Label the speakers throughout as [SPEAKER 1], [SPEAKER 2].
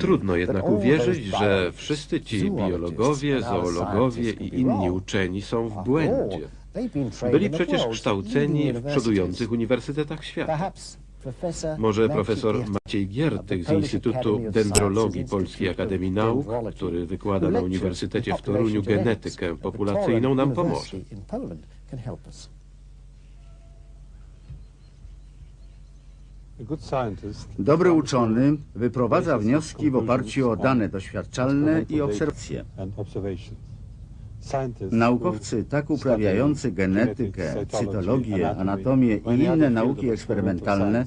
[SPEAKER 1] Trudno jednak uwierzyć, że wszyscy ci biologowie, zoologowie i inni uczeni są w błędzie. Byli przecież kształceni w przodujących uniwersytetach świata. Może profesor Maciej Giertych z Instytutu Dendrologii Polskiej Akademii Nauk, który wykłada na Uniwersytecie w Toruniu genetykę populacyjną, nam pomoże.
[SPEAKER 2] Dobry uczony wyprowadza wnioski w oparciu o dane doświadczalne i obserwacje. Naukowcy tak uprawiający genetykę, cytologię, anatomię i inne nauki eksperymentalne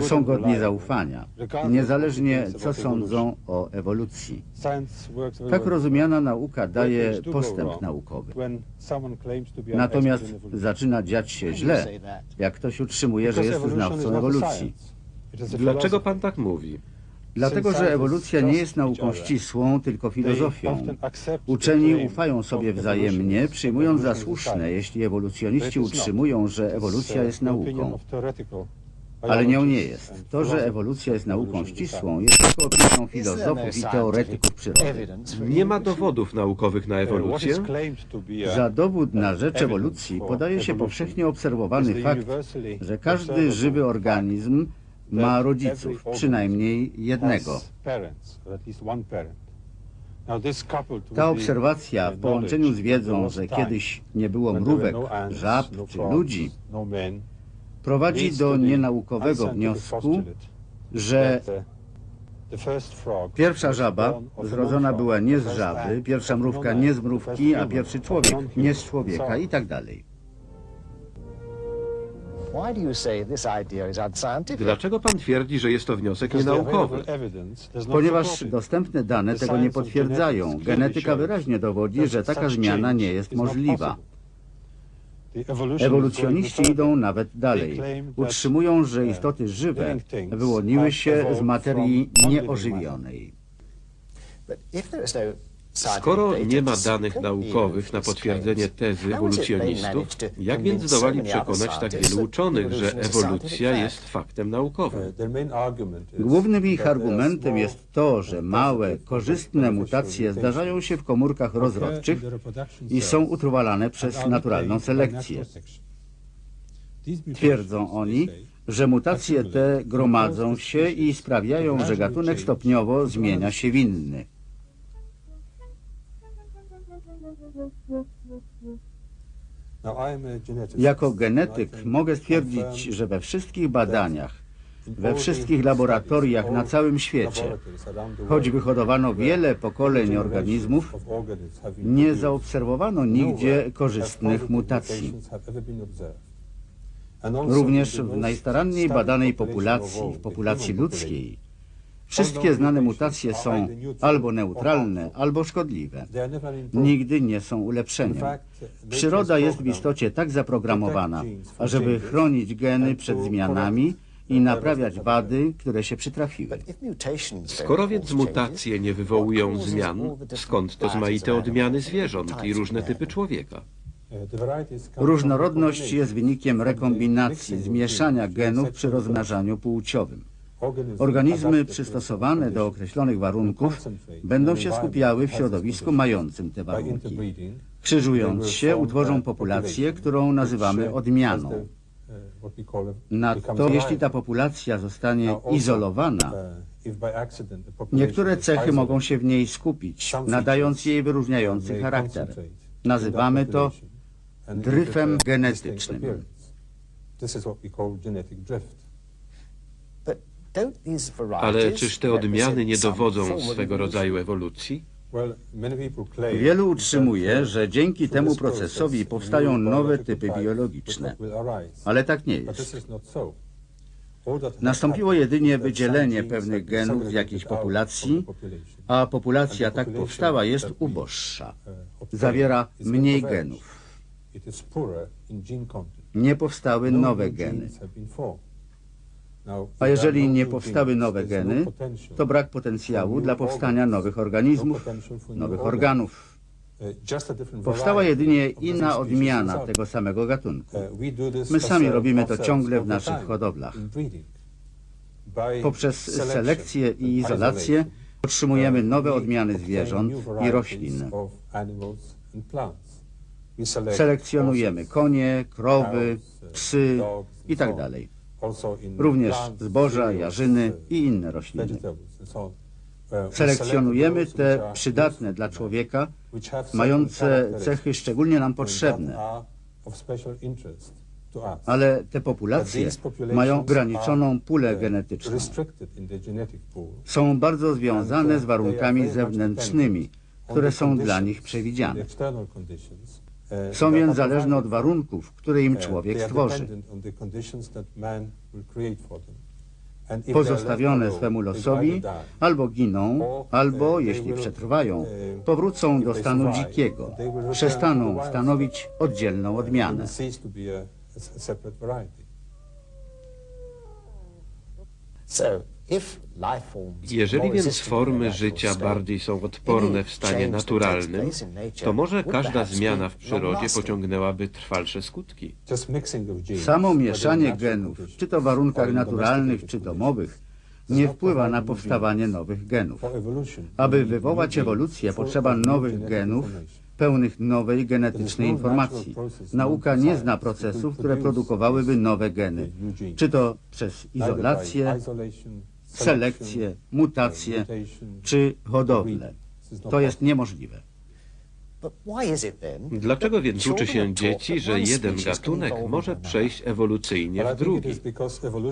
[SPEAKER 2] są godni zaufania, niezależnie co sądzą o ewolucji. Tak rozumiana nauka daje postęp naukowy. Natomiast zaczyna dziać się źle, jak ktoś utrzymuje, że jest znawcą ewolucji.
[SPEAKER 1] Dlaczego pan tak mówi?
[SPEAKER 2] Dlatego, że ewolucja nie jest nauką ścisłą, tylko filozofią. Uczeni ufają sobie wzajemnie, przyjmując za słuszne, jeśli ewolucjoniści utrzymują, że ewolucja jest nauką. Ale nią nie jest. To, że ewolucja jest nauką ścisłą, jest tylko opinią filozofów i teoretyków przyrody.
[SPEAKER 1] Nie ma dowodów naukowych na ewolucję?
[SPEAKER 2] Za dowód na rzecz ewolucji podaje się powszechnie obserwowany fakt, że każdy żywy organizm ma rodziców, przynajmniej jednego. Ta obserwacja w połączeniu z wiedzą, że kiedyś nie było mrówek, żab czy ludzi, prowadzi do nienaukowego wniosku, że pierwsza żaba zrodzona była nie z żaby, pierwsza mrówka nie z mrówki, a pierwszy człowiek nie z człowieka i tak dalej.
[SPEAKER 1] Dlaczego pan twierdzi, że jest to wniosek nienaukowy?
[SPEAKER 2] Ponieważ dostępne dane tego nie potwierdzają. Genetyka wyraźnie dowodzi, że taka zmiana nie jest możliwa. Ewolucjoniści idą nawet dalej. Utrzymują, że istoty żywe wyłoniły się z materii nieożywionej.
[SPEAKER 1] Skoro nie ma danych naukowych na potwierdzenie tezy ewolucjonistów, jak więc zdołali przekonać tak wielu uczonych, że ewolucja jest faktem naukowym?
[SPEAKER 2] Głównym ich argumentem jest to, że małe, korzystne mutacje zdarzają się w komórkach rozrodczych i są utrwalane przez naturalną selekcję. Twierdzą oni, że mutacje te gromadzą się i sprawiają, że gatunek stopniowo zmienia się w inny. Jako genetyk mogę stwierdzić, że we wszystkich badaniach, we wszystkich laboratoriach na całym świecie, choć wyhodowano wiele pokoleń organizmów, nie zaobserwowano nigdzie korzystnych mutacji. Również w najstaranniej badanej populacji, w populacji ludzkiej, wszystkie znane mutacje są albo neutralne, albo szkodliwe. Nigdy nie są ulepszeniem. Przyroda jest w istocie tak zaprogramowana, ażeby chronić geny przed zmianami i naprawiać wady, które się przytrafiły.
[SPEAKER 1] Skoro więc mutacje nie wywołują zmian, skąd to zmaite odmiany zwierząt i różne typy człowieka?
[SPEAKER 2] Różnorodność jest wynikiem rekombinacji, zmieszania genów przy rozmnażaniu płciowym. Organizmy przystosowane do określonych warunków będą się skupiały w środowisku mającym te warunki. Krzyżując się, utworzą populację, którą nazywamy odmianą. Nadto, jeśli ta populacja zostanie izolowana, niektóre cechy mogą się w niej skupić, nadając jej wyróżniający charakter. Nazywamy to dryfem genetycznym.
[SPEAKER 1] Ale czyż te odmiany nie dowodzą swego rodzaju ewolucji?
[SPEAKER 2] Wielu utrzymuje, że dzięki temu procesowi powstają nowe typy biologiczne. Ale tak nie jest. Nastąpiło jedynie wydzielenie pewnych genów z jakiejś populacji, a populacja tak powstała jest uboższa. Zawiera mniej genów. Nie powstały nowe geny. A jeżeli nie powstały nowe geny, to brak potencjału dla powstania nowych organizmów, nowych organów. Powstała jedynie inna odmiana tego samego gatunku. My sami robimy to ciągle w naszych hodowlach. Poprzez selekcję i izolację otrzymujemy nowe odmiany zwierząt i roślin. Selekcjonujemy konie, krowy, psy itd. Również zboża, jarzyny i inne rośliny. Selekcjonujemy te przydatne dla człowieka, mające cechy szczególnie nam potrzebne, ale te populacje mają ograniczoną pulę genetyczną. Są bardzo związane z warunkami zewnętrznymi, które są dla nich przewidziane. Są więc zależne od warunków, które im człowiek stworzy. Pozostawione swemu losowi albo giną, albo, jeśli przetrwają, powrócą do stanu dzikiego, przestaną stanowić oddzielną odmianę.
[SPEAKER 1] Jeżeli więc formy życia bardziej są odporne w stanie naturalnym, to może każda zmiana w przyrodzie pociągnęłaby trwalsze skutki.
[SPEAKER 2] Samo mieszanie genów, czy to w warunkach naturalnych, czy domowych, nie wpływa na powstawanie nowych genów. Aby wywołać ewolucję, potrzeba nowych genów, pełnych nowej genetycznej informacji. Nauka nie zna procesów, które produkowałyby nowe geny, czy to przez izolację, selekcję, mutację czy hodowlę. To jest niemożliwe.
[SPEAKER 1] Dlaczego więc uczy się dzieci, że jeden gatunek może przejść ewolucyjnie w drugi?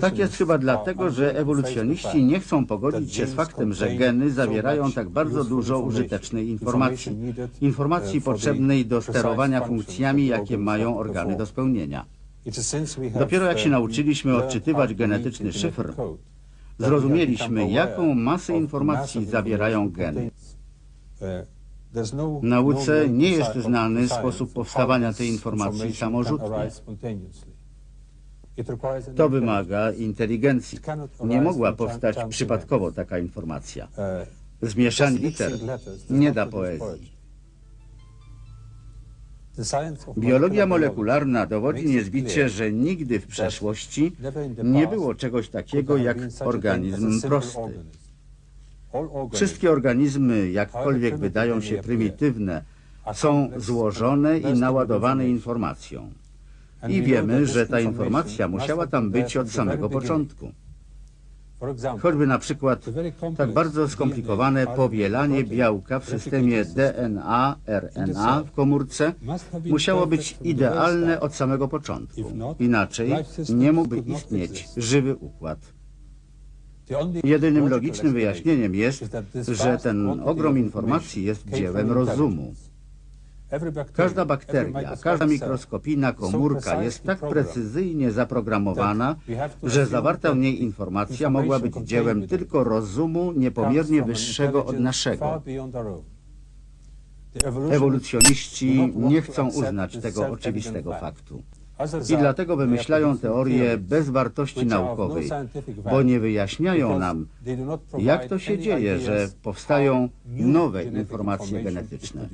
[SPEAKER 2] Tak jest chyba dlatego, że ewolucjoniści nie chcą pogodzić się z faktem, że geny zawierają tak bardzo dużo użytecznej informacji. Informacji potrzebnej do sterowania funkcjami, jakie mają organy do spełnienia. Dopiero jak się nauczyliśmy odczytywać genetyczny szyfr, zrozumieliśmy, jaką masę informacji zawierają geny. Nauce nie jest znany sposób powstawania tej informacji samorzutnie. To wymaga inteligencji. Nie mogła powstać przypadkowo taka informacja. Zmieszanie liter nie da poezji. Biologia molekularna dowodzi niezbicie, że nigdy w przeszłości nie było czegoś takiego jak organizm prosty. Wszystkie organizmy, jakkolwiek wydają się prymitywne, są złożone i naładowane informacją. I wiemy, że ta informacja musiała tam być od samego początku. Choćby na przykład tak bardzo skomplikowane powielanie białka w systemie DNA, RNA w komórce musiało być idealne od samego początku. Inaczej nie mógłby istnieć żywy układ. Jedynym logicznym wyjaśnieniem jest, że ten ogrom informacji jest dziełem rozumu. Każda bakteria, każda mikroskopijna komórka jest tak precyzyjnie zaprogramowana, że zawarta w niej informacja mogła być dziełem tylko rozumu niepomiernie wyższego od naszego. Ewolucjoniści nie chcą uznać tego oczywistego faktu. I dlatego wymyślają teorie bez wartości naukowej, bo nie wyjaśniają nam, jak to się dzieje, że powstają nowe informacje genetyczne.